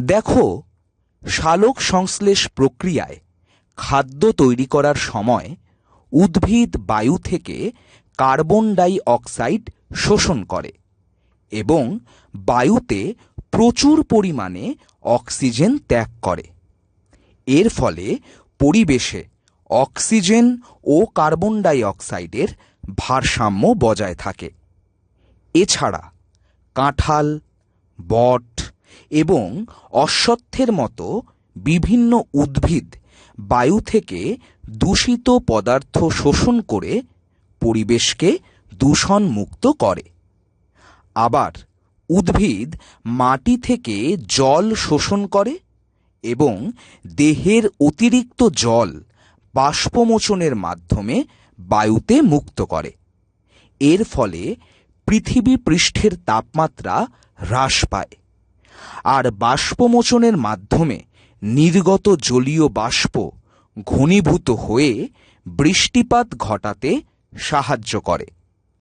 দেখো সালোক সংশ্লেষ প্রক্রিয়ায় খাদ্য তৈরি করার সময় উদ্ভিদ বায়ু থেকে কার্বন ডাই অক্সাইড শোষণ করে এবং বায়ুতে প্রচুর পরিমাণে অক্সিজেন ত্যাগ করে। এর ফলে পরিবেশে অক্সিজেন ও কার্বন ডাই অক্সাইডের ভারসাম্য বজায় থাকে। এছাড়া কাঁঠাল, বট এবং অশ্বত্থের মতো বিভিন্ন উদ্ভিদ বায়ু থেকে দূষিত পদার্থ শোষণ করে পরিবেশকে দূষণমুক্ত করে। আবার উদ্ভিদ মাটি থেকে জল শোষণ করে এবং দেহের অতিরিক্ত জল বাষ্পমোচনের মাধ্যমে বায়ুতে মুক্ত করে। এর ফলে পৃথিবী পৃষ্ঠের তাপমাত্রা হ্রাস পায়। আর বাষ্পমোচনের মাধ্যমে নির্গত জলীয় বাষ্প ঘনীভূত হয়ে বৃষ্টিপাত ঘটাতে সাহায্য করে।